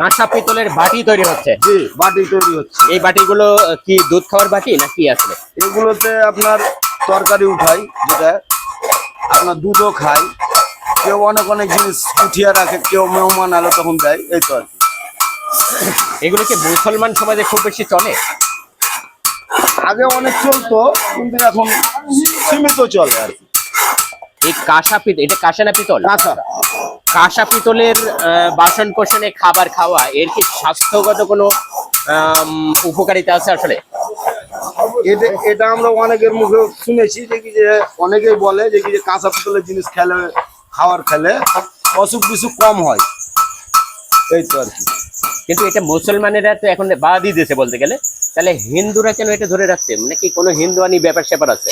কাঁচা পিতলের বাটি তৈরি হচ্ছে। জি বাটি তৈরি হচ্ছে। এই বাটিগুলো কি দুধ খাওয়ার বাটি না কি আসলে? এগুলোতে আপনার তরকারি উঠাই যেটা আপনার দুধও খায়। কেউ অনেক অনেক জিনিস উঠিয়ে রাখে কেউ মেহমান আলো তখন দেয় এই তো আর কি। এগুলো কি মুসলমান সমাজে খুব বেশি চলে? আগে অনেক চলতো কিন্তু এখন সীমিত চলে আর কি। এই কাঁসা পিতল এটা কাঁসা না পিতল? কাঁচা কাঁসা পিতলের বাসন কোষণে খাবার খাওয়া এর কি স্বাস্থ্যগত কোনো উপকারিতা আছে আসলে? এটা এটা আমরা অনেকের মুখে শুনেছি যে কি যে অনেকেই বলে যে কি যে কাঁচা পিতলের জিনিস খেলে খাওয়ার খেলে অসুখ বিসুখ কম হয়। এই তো আর কি। কিন্তু এটা মুসলমানেরা তো এখন বাদই দিয়েছে বলতে গেলে। তাহলে হিন্দুরা কেন এটা ধরে রাখছে? মানে কি কোনো হিন্দুয়ানি ব্যাপার স্যাপার আছে?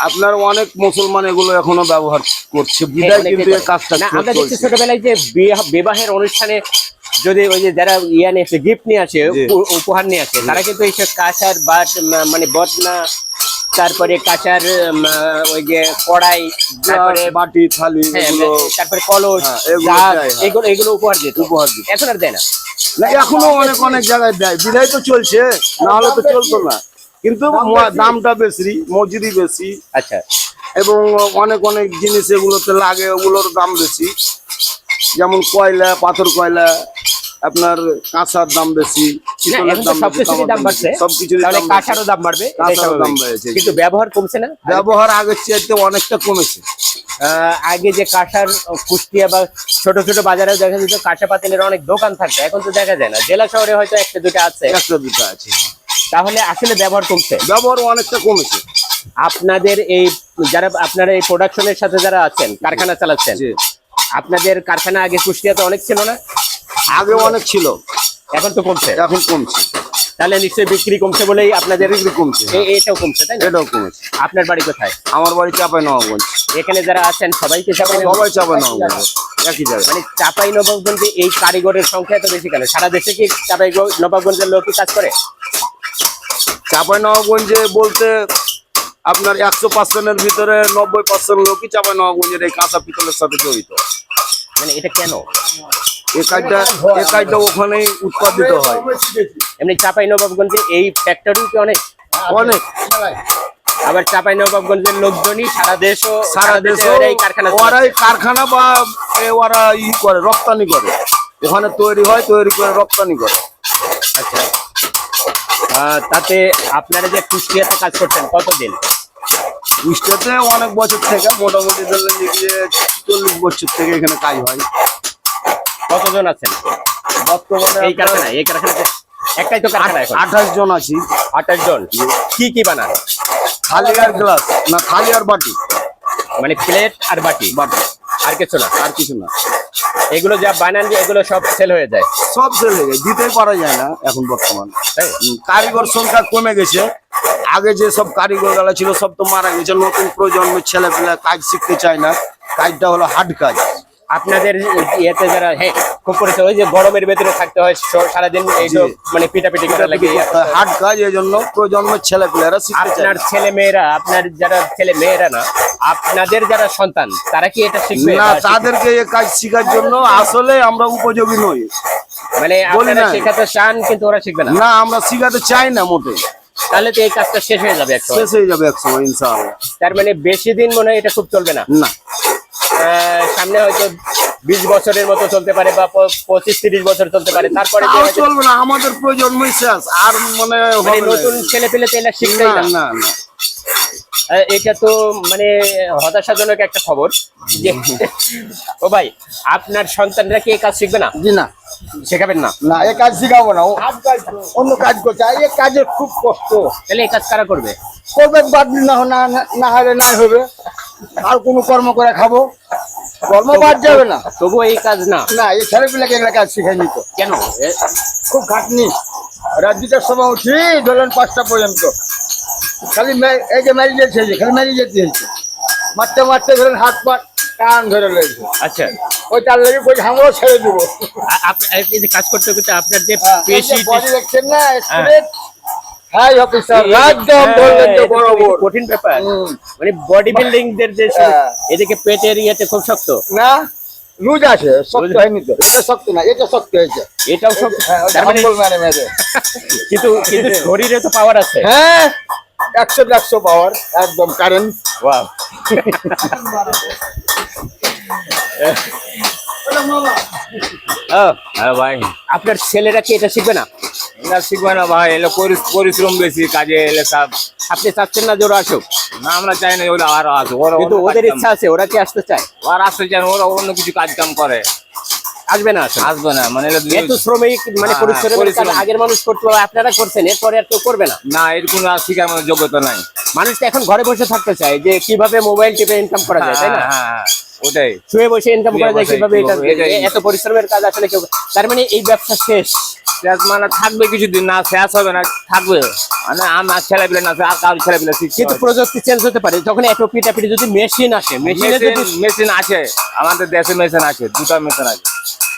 আপনার অনেক মুসলমান এগুলো এখনও ব্যবহার করছে। বিদায় কিন্তু এই কাজটা না আমরা দেখছি ছোটবেলায় যে বিবাহের অনুষ্ঠানে যদি ওই যে যারা ইয়া নিয়ে আসে গিফট নিয়ে আসে উপ- উপহার নিয়ে আসে তারা কিন্তু এইসব কাঁচার বাট মানে বদনা তারপরে কাঁচার ওই যে কড়াই বাটি থালি হ্যাঁ, তারপরে কলস হ্যাঁ, এগুলো হ্যাঁ। এগুলো উপহার দিত। উপহার দিত। এখন আর দেয় না। না এখনও অনেক অনেক জায়গায় দেয়। বিদায় তো চলছে না হলে তো চলতো না। কিন্তু দামটা বেশি মজুরি বেশি। আচ্ছা। এবং অনেক অনেক জিনিস এগুলোতে লাগে ওগুলোর দাম বেশি। যেমন কয়লা পাথর কয়লা আপনার কাঁচার দাম বেশি কাঁচারও দাম বাড়বে দাম। বেড়েছে, কিন্তু ব্যবহার কমছে না? ব্যবহার আগের চাইতে অনেকটা কমেছে। আহ, আগে যে কাঁসার কুষ্টিয়া বা ছোট ছোট বাজারেও দেখা যেত কাঁসা পাতিলের অনেক দোকান থাকতো। এখন তো দেখা যায় না। জেলা শহরে হয়তো একটা দুটো আছে। একটা দুটো আছে। তাহলে আসলে ব্যবহার কমছে? ব্যবহার অনেকটা কমেছে। আপনাদের এই যারা আপনারা এই প্রোডাকশনের সাথে যারা আছেন কারখানা চালাচ্ছেন আপনাদের কারখানা আগে কুষ্টিয়াতে অনেক ছিল না? আগে অনেক ছিল। এখন তো কমছে। এখন কমছে। তাহলে নিশ্চয়ই বিক্রি কমছে বলেই আপনাদের বিক্রি কমছে এ- এটাও কমছে তাই না? এটাও কমেছে। আপনার বাড়ি কোথায়? আমার বাড়ি চাপাই নবাবগঞ্জ এখানে যারা আছেন সবাইকে চাপাই সবাই চাপাই নবাবগঞ্জ একই জায়গায়। মানে চাপাই নবাবগঞ্জে এই কারিগরের সংখ্যা এত বেশি কেন? সারা দেশে কি চাপাই নবাবগঞ্জের লোকই কাজ করে? চাপাই নবাবগঞ্জে বলতে আপনার একশো পার্সেন্টের ভিতরে নব্বই পার্সেন্ট লোকই চাপাই নবাবগঞ্জের এই কাঁচা পিতলের সাথে জড়িত। মানে এটা কেন? কাজটা এই কাজটা ওখানেই উৎপাদিত হয়। এমনি এই ফ্যাক্টরি কি অনেক? অনেক। আবার চাঁপাইনবাবগঞ্জের লোকজনই সারা দেশও সারা দেশে কারখানা ওরাই কারখানা বা ওরা ই করে রপ্তানি করে। ওখানে তৈরি হয় তৈরি করে রপ্তানি করে। আচ্ছা। তাতে আপনারা যে কুষ্টিয়াতে কাজ করছেন কতদিন? কুষ্টাতে অনেক বছর থেকে মোটামুটি ধরলেন যে চল্লিশ বছর থেকে এখানে কাজ হয়। কতজন আছেন? বর্তমানে এই কারখানায় এই কারখানাতে একটাই তো কারখানা এখন? আঠাশ জন আছি। আঠাশ জন। কি কি বানান? থালি আর গ্লাস না থালি আর বাটি। মানে প্লেট আর বাটি? বাটি। আর কিছু না? আর কিছু না। এগুলো যা বানান এগুলো সব সেল হয়ে যায়। সব সেল হয়ে যায় দিতে পারা যায় না এখন বর্তমান। কারিগর সংখ্যা কমে গেছে। আগে যে সব কারিগরগুলা ছিল সব তো মারা গেছে। নতুন প্রজন্মের ছেলেপেলে কাজ শিখতে চায় না। কাজটা হলো হার্ড কাজ। আপনাদের ইয়েতে যারা হ্যাঁ খুব করেছে ওই যে গরমের ভেতরে থাকতে হয় সারাদিন এই তো জি। মানে পিটাপিটি করা লাগে। হার্ড কাজ এই জন্য প্রজন্মের ছেলেপেলেরা শিখতে চায়। আপনার ছেলে মেয়েরা আপনার যারা ছেলে মেয়েরা না আপনাদের যারা সন্তান তারা কি এটা শিখবে না তাদেরকে এই কাজ শেখার জন্য আসলে আমরা উপযোগী নই। মানে আপনারা। শেখাতে চান কিন্তু ওরা শিখবে না। না আমরা শিখাতে চাই না মোটে। তাহলে তো এই কাজটা শেষ হয়ে যাবে শেষ হয়ে যাবে এক সময় ইনশাআল্লাহ। তার মানে বেশি দিন মনে হয় এটা খুব চলবে না? না। সামনে হয়তো বিশ বছরের মতো চলতে পারে বা পঁচিশ তিরিশ বছর চলতে পারে। তারপরে চলবে না আমাদের প্রজন্মই শেষ আর মানে নতুন ছেলে পেলে তো এটা শিখতেই না এটা তো মানে হতাশাজনক একটা খবর যে ও ভাই আপনার সন্তানরা কি এই কাজ শিখবে না? জি না। শেখাবেন না? না এ কাজ শিখাবো না। ও অন্য কাজ করছে। আর এ কাজের খুব কষ্ট। তাহলে এই কাজ কারা করবে? করবে বাদ না না না- না হলে নাই হবে। আর কোনো কর্ম করে খাব। কর্ম বাদ যাবে না। তবুও এই কাজ না? না এই ছেলেপিলাকে এগুলো কাজ শিখাই নিত। কেন? খুব খাটনি। রাত দুটার সময় উঠি ধরেন পাঁচটা পর্যন্ত। খালি মে- এই যে মেরি যেতে হয়েছে খালি মেরি যেতে হয়েছে মারতে মারতে ধরেন হাত পা টান ধরে লেগেছে আচ্ছা। ওই তার লেগে ছেড়ে দেবো। আ- যে কাজ করতে করতে আপনার যে হ্যাঁ, পেশি বডি দেখছেন না স্ট্রেট হাই অফিসার একদম হ্যাঁ, বললেন তো তো বরাবর কঠিন ব্যাপার। মানে বডি বিল্ডিং দের যে হ্যাঁ। এদিকে পেটের ইয়েতে খুব শক্ত। না লুজ আছে শক্ত হয়নি তো। এটা শক্ত না এটা শক্ত হয়েছে। এটাও হ্যাঁ তার মানে কিন্তু কিন্তু শরীরে তো পাওয়ার আছে। হ্যাঁ। একশো একশো পাওয়ার একদম কারেন্ট ওয়াও হ্যাঁ ভাই। আপনার ছেলেরা কি এটা শিখবে না? শিখবে না ভাই এলে পরি- পরিশ্রম বেশি কাজে এলে সব আপনি চাচ্ছেন না যে ওরা আসুক? না আমরা চাই না ওরা আরও আছে ওরা কিন্তু ওদের ইচ্ছা আছে ওরা কি আসতে চায়? ওরা আসতে চায় ওরা অন্য কিছু কাজ কাম করে। আসবে না আসবে না মানে এত শ্রমিক মানে হ্যাঁ, পরিশ্রম। আগের মানুষ করতে আপনারা করছেন এরপরে আর কেউ করবে না। না এরকম আর যোগ্যতা নাই। মানুষ এখন ঘরে বসে থাকতে চায় যে কীভাবে মোবাইল টিপে ইনকাম করা যায় তাই না? হ্যাঁ, হ্যাঁ, হ্যাঁ, ওটাই। শুয়ে বসে ইনকাম করা যায় কীভাবে এটা এত পরিশ্রমের কাজ আসলে কেউ তার মানে এই ব্যবসা শেষ। শেষ মানে থাকবে কিছুদিন না শেষ হবে না থাকবে। মানে আমার ছেলে পিলে না আর কারোর ছেলে পিলে কিন্তু প্রযুক্তি চেঞ্জ হতে পারে যখন এত পিটাপিটি যদি মেশিন আসে মেশিনে যদি মেশিন আছে আমাদের দেশে মেশিন আছে দুটা মেশিন আছে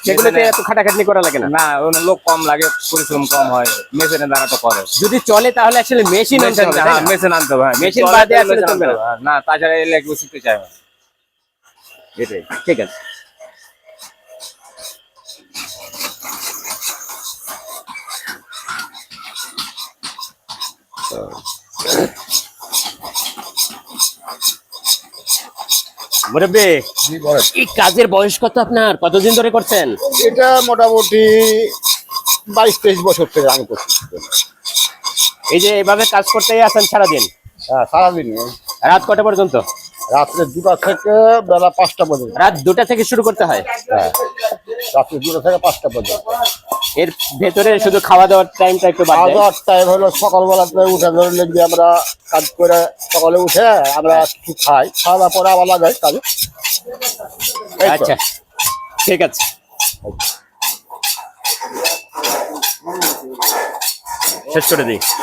সেগুলোতে এত খাটাখাটনি করা লাগে না না লোক কম লাগে পরিশ্রম কম হয় মেশিনে দ্বারা তো করে যদি চলে তাহলে আসলে মেশিন আনতে হবে, হ্যাঁ মেশিন আনতে হবে হ্যাঁ। মেশিন বাদে আসলে চলবে না। না তাছাড়া কেউ শিখতে চাই না এটাই ঠিক আছে মুরব্বী এই কাজের বয়স কত আপনার? কতদিন ধরে করছেন? এটা মোটামুটি বাইশ তেইশ বছর থেকে আমি করছি। এই যে এভাবে কাজ করতেই আছেন সারাদিন? হ্যাঁ সারাদিন রাত কটা পর্যন্ত? রাত্রে দুটা থেকে বেলা পাঁচটা পর্যন্ত। রাত দুটা থেকে শুরু করতে হয়? হ্যাঁ রাত্রে দুটো থেকে পাঁচটা পর্যন্ত। এর ভেতরে শুধু খাওয়া দাওয়ার টাইমটা একটু বাদ খাওয়া দাওয়ার টাইম হলো সকালবেলা উঠে ধরে যে আমরা কাজ করে সকালে উঠে আমরা কিছু খাই খাওয়া পরে আবার লাগাই কাজে। আচ্ছা ঠিক আছে। শেষ করে দিই।